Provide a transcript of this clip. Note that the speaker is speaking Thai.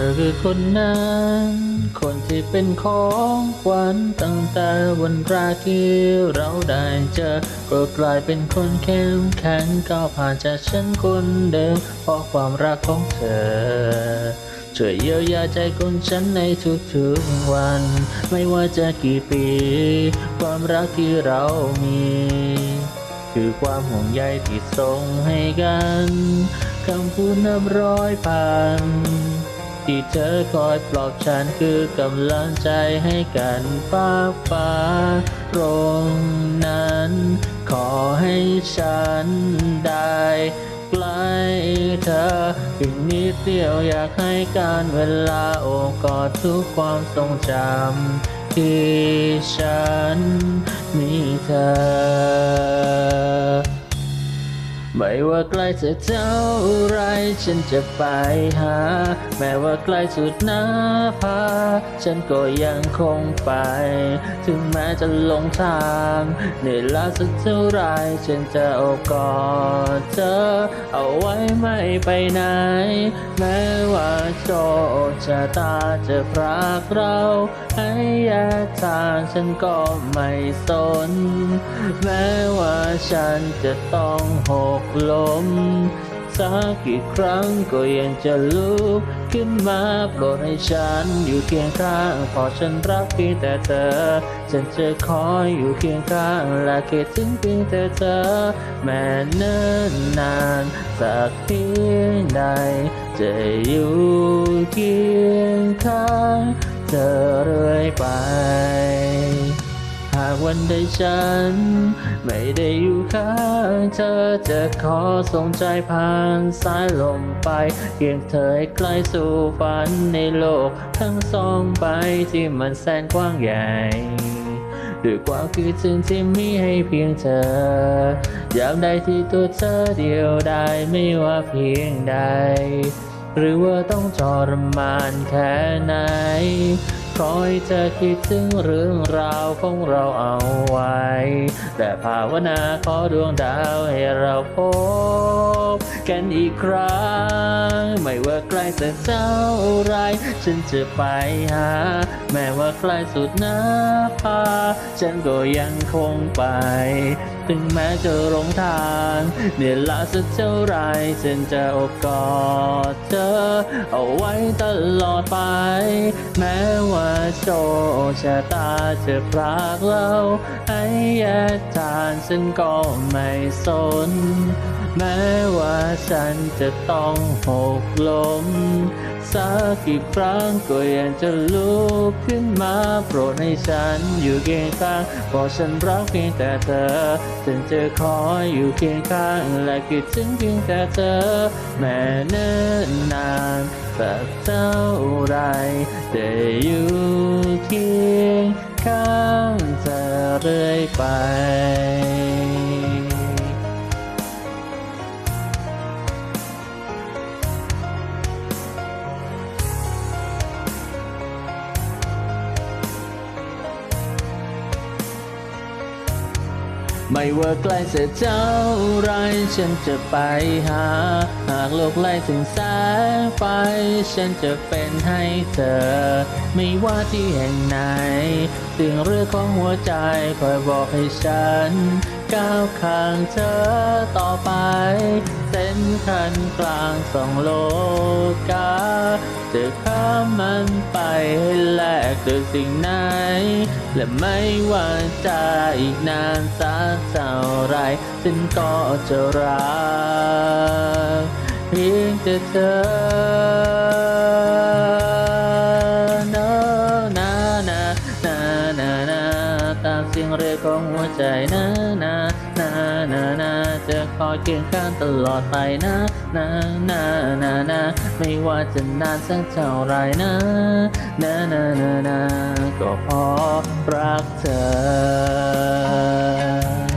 ธอคือคนนั้น คนที่เป็นของขวัญตั้งแต่วันแรกที่เราได้เจอก็กลายเป็นคนเข้มแข็งก้าวผ่านจากฉันคนเดิมเพราะความรักของเธอ ช่วยเยียวยาใจคนฉันในทุกๆวัน ไม่ว่าจะกี่ปี ความรักที่เรามี คือความห่วงใยที่ส่งให้กันคำพูดนับร้อยพัน ที่เธอคอยปลอบฉันคือกำลังใจให้กันฟ้าฟ้าตรงนั้น ขอให้ฉันได้ใกล้เธอเพียงนิดเดียวอยากให้การเวลาโอบกอดทุกความทรงจำที่ฉันมีเธอ ว่าไกลสักเท่าไรฉันจะไปหา แม้ว่าไกลสุดหน้าผาฉันก็ยังคงไป ถึงแม้จะหลงทางเหนื่อยล้าสักเท่าไรฉันจะโอบกอดเธอ เอาไว้ไม่ไปไหน แม้ว่าโชคชะตาจะพรากเราให้แยกทางฉันก็ไม่สน แม้ว่าฉันจะต้องหกล้มสักกี่ครั้งก็ยังจะลุกขึ้นมาโปรดให้ฉันอยู่เคียงข้างเพอฉันรักเพียงแต่เธอ ฉันจะคอยอยู่เคียงข้างและคิดถึงเพียงแต่เธอ แม้เนิ่นนานสักเพียงใดจะอยู่เคียงข้างเธอเรื่อยไป วันใดฉัน ไม่ได้อยู่ข้างเธอจะขอส่งใจผ่านสายลมไปเพียงเธอให้ใกล้สู่ฝันในโลก ทั้งสองใบที่มันแสนกว้างใหญ่ด้วยความคิดถึงที่มีให้เพียงเธอยากได้ที่ตัวเธอเดียวได้ไม่ว่าเพียงใด หรือว่าต้องทรมานแค่ไหน คอยจะคิดถึงเรื่องราวของเราเอาไว้ แต่ภาวนาขอดวงดาวให้เราพบกันอีกครั้ง ไม่ว่าใกล้สักเท่าไร ฉันจะไปหา แม้ว่าใกล้สุดหน้าผาฉันก็ยังคงไป ถึงแม้จะหลงทางเหนื่อยล้าสักเท่าไรฉันจะอบกอดเธอ เอาไว้ตลอดไป แม้ว่าโชคชะตาจะพรากเราให้แยกทางฉันก็ไม่สน แม้ว่าฉันจะต้องหกล้ม สักกี่ครั้งก็ยังจะลุกขึ้นมาโปรดให้ฉันอยู่เคียงข้างเพราะฉันรักเพียงแต่เธอฉันจะคอยอยู่เคียงข้างและคิดถึงเพียงแต่เธอ แม้เนิ่นนานสักเท่าไรจะอยู่เคียงข้างเธอเรื่อยไป ไม่ว่าไกลเสียเท่าไรฉันจะไปหา หากโลกไล่ถึงแสงไฟฉันจะเป็นให้เธอ ไม่ว่าที่แห่งไหนสิ่งเรื่องของหัวใจคอยบอกให้ฉัน ก้าวข้างเธอต่อไป เส้นคันกลางสองโลกา จะข้ามมันไปให้แลกด้วยสิ่งไหน และไม่ว่าจะอีกนานสักเท่าไร ฉันก็จะรักเพียงแต่เธอ ตามเสียงเรื่องของหัวใจนะนะนะนะนะจะคอยเคียงข้างตลอดไปนะนะนะนะนะไม่ว่าจะนานสักเท่าไรนะนะนะนะนะก็พอรักเธอ